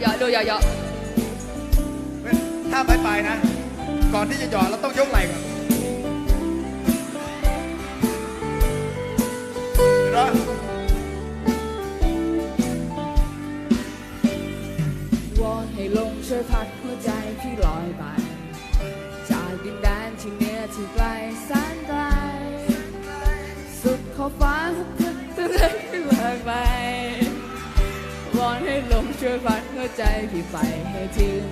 อย่าอย่าถ้าไปไปนะ ก่อนที่จะหยอดเราต้องยกไหล่ก่อนเนาะวอนให้ลมช่วยพัดหัวใจพี่ลอยไป จากดินแดนที่เหนือที่ไกล ช่วยพัดหัวใจพี่ไปให้ถึง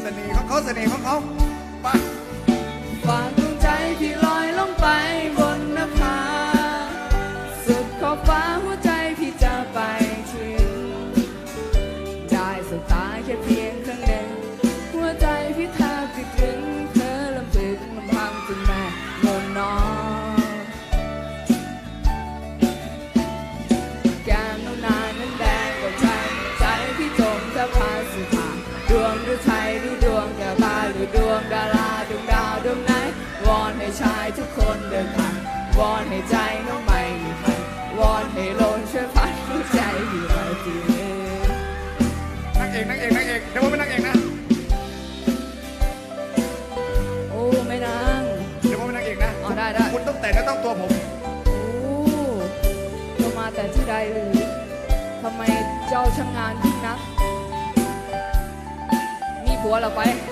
เสน่ห์ของเขาเสน่ห์ของเขาไปฝากดวงใจพี่ลอยลงไปบนนภาสุดขอบฟ้าหัวใจพี่จะไปถึง ได้สบตาแค่เพียงครั้งหนึ่ง ดวงหรือไทยหรือดวงแก้วตาหรือดวงดาราดวงดาวดวงไหนวอนให้ชายทุกคนเดินผ่านวอนให้ใจน้องไม่มีใครวอนให้ลมช่วยพัดหัวใจพี่ไปถึงนักเอกนักเอกนักเอกเดี๋ยวผมเป็นนักเอกนะโอ้ไม่นางเดี๋ยวผมเป็นนักเอกนะอ๋อได้ได้คุณต้องแต่งและต้องตัวผมโอ้เจ้ามาแต่ที่ใดหรือทำไมเจ้าช่างงาน ยิ่งนักมีผัวเห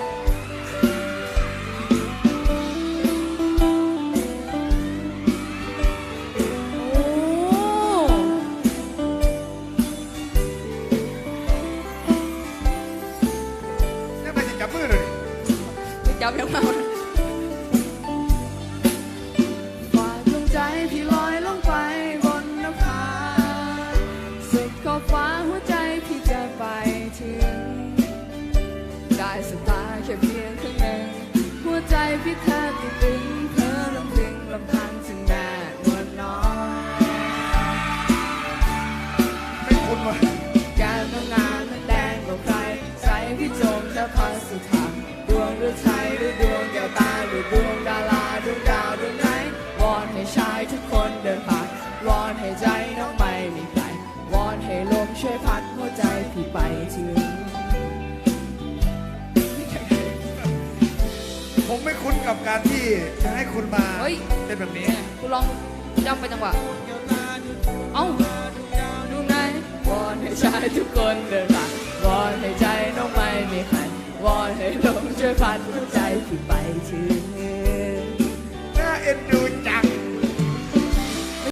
รา ใจพี่แทบจะตึงเธอลำพึงลำพันถึงแม่นวลน้อยไม่คุณวะแก้มน้ำงานมันแดงกว่าใคร ใสพี่จมจะพันสุธาดวงหรือไทยหรือดวงแก้วตาหรือดวงดาราดวงดาวดวงไหนวอนให้ชายทุกคนเดินผ่านวอนให้ใจน้องไม่มีใครวอนให้ลมช่วยพัดหัวใจพี่ไปถึ ผมไม่คุ้นกับการที่จะให้คุณมาเฮ้ย เป็นแบบนี้ กูลองจำไปจังหวะ เอ้าดูไงวอนให้ชายทุกคนเดินผ่านวอนให้ใจน้องไม่มีใครวอนให้ลมช่วยพัดหัวใจพี่ไปถึง น่าเอ็นดู